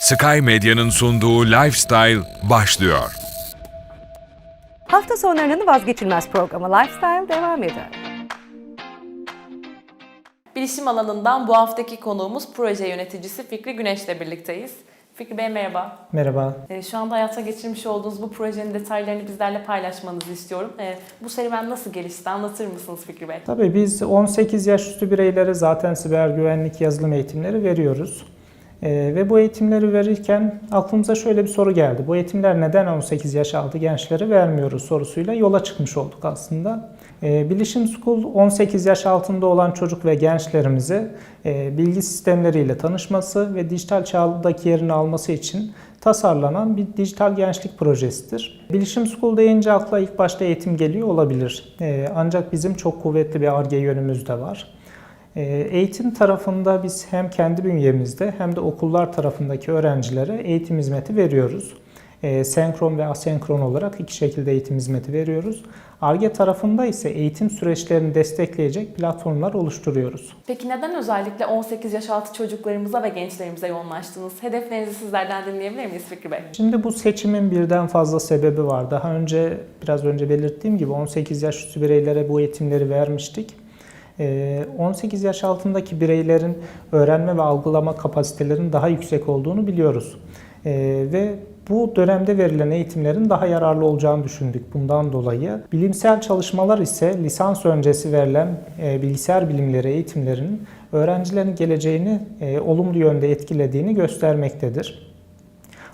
Sky Medya'nın sunduğu Lifestyle başlıyor. Hafta sonlarının vazgeçilmez programı Lifestyle devam ediyor. Bilişim alanından bu haftaki konuğumuz proje yöneticisi Fikri Güneş'le birlikteyiz. Fikri Bey merhaba. Merhaba. Ee, Şu anda hayata geçirmiş olduğunuz bu projenin detaylarını bizlerle paylaşmanızı istiyorum. Ee, Bu serüven nasıl gelişti anlatır mısınız Fikri Bey? Tabii biz 18 yaş üstü bireylere zaten siber güvenlik yazılım eğitimleri veriyoruz. Ee, ve bu eğitimleri verirken aklımıza şöyle bir soru geldi. Bu eğitimler neden 18 yaş altı gençlere vermiyoruz sorusuyla yola çıkmış olduk aslında. Ee, Bilişim School 18 yaş altında olan çocuk ve gençlerimize e, bilgi sistemleriyle tanışması ve dijital çağdaki yerini alması için tasarlanan bir dijital gençlik projesidir. Bilişim School deyince akla ilk başta eğitim geliyor olabilir. Ee, ancak bizim çok kuvvetli bir ARGE yönümüz de var. Ee, Eğitim tarafında biz hem kendi bünyemizde hem de okullar tarafındaki öğrencilere eğitim hizmeti veriyoruz. Ee, Senkron ve asenkron olarak iki şekilde eğitim hizmeti veriyoruz. ARGE tarafında ise eğitim süreçlerini destekleyecek platformlar oluşturuyoruz. Peki neden özellikle 18 yaş altı çocuklarımıza ve gençlerimize yoğunlaştınız? Hedeflerinizi sizlerden dinleyebilir miyiz Fikri Bey? Şimdi bu seçimin birden fazla sebebi var. Daha önce biraz önce belirttiğim gibi 18 yaş üstü bireylere bu eğitimleri vermiştik. Ee, 18 yaş altındaki bireylerin öğrenme ve algılama kapasitelerinin daha yüksek olduğunu biliyoruz. Ee, ve bu dönemde verilen eğitimlerin daha yararlı olacağını düşündük bundan dolayı. Bilimsel çalışmalar ise lisans öncesi verilen e, bilgisayar bilimleri eğitimlerinin öğrencilerin geleceğini e, olumlu yönde etkilediğini göstermektedir.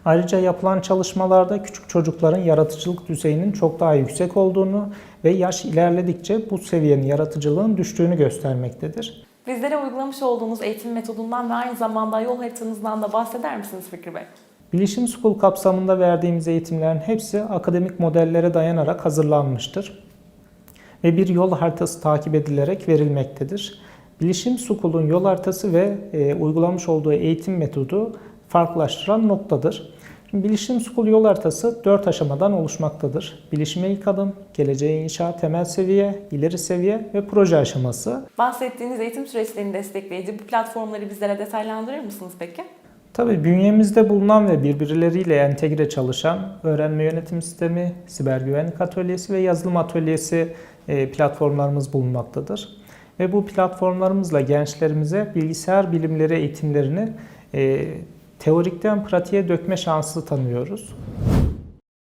Ayrıca yapılan çalışmalarda küçük çocukların yaratıcılık düzeyinin çok daha yüksek olduğunu ve yaş ilerledikçe bu seviyenin yaratıcılığın düştüğünü göstermektedir. Bizlere uygulamış olduğunuz eğitim metodundan ve aynı zamanda yol haritanızdan da bahseder misiniz Fikri Bey? Bilişim School kapsamında verdiğimiz eğitimlerin hepsi akademik modellere dayanarak hazırlanmıştır ve bir yol haritası takip edilerek verilmektedir. Bilişim School'un yol haritası ve e, uygulamış olduğu eğitim metodu farklılaştıran noktadır. Şimdi Bilişim School yol haritası 4 aşamadan oluşmaktadır. Bilişime ilk adım, geleceğe inşa temel seviye, ileri seviye ve proje aşaması. Bahsettiğiniz eğitim süreçlerini destekleyici bu platformları bizlere detaylandırır mısınız peki? Tabii bünyemizde bulunan ve birbirleriyle entegre çalışan öğrenme yönetim sistemi, siber güvenlik atölyesi ve yazılım atölyesi e, platformlarımız bulunmaktadır. Ve bu platformlarımızla gençlerimize bilgisayar bilimleri eğitimlerini e, teorikten pratiğe dökme şansı tanıyoruz.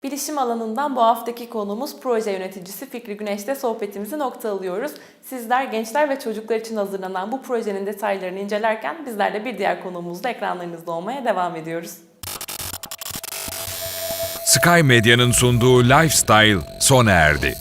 Bilişim alanından bu haftaki konuğumuz proje yöneticisi Fikri Güneş'te sohbetimizi nokta alıyoruz. Sizler gençler ve çocuklar için hazırlanan bu projenin detaylarını incelerken bizler de bir diğer konuğumuzla ekranlarınızda olmaya devam ediyoruz. Sky Medya'nın sunduğu Lifestyle sona erdi.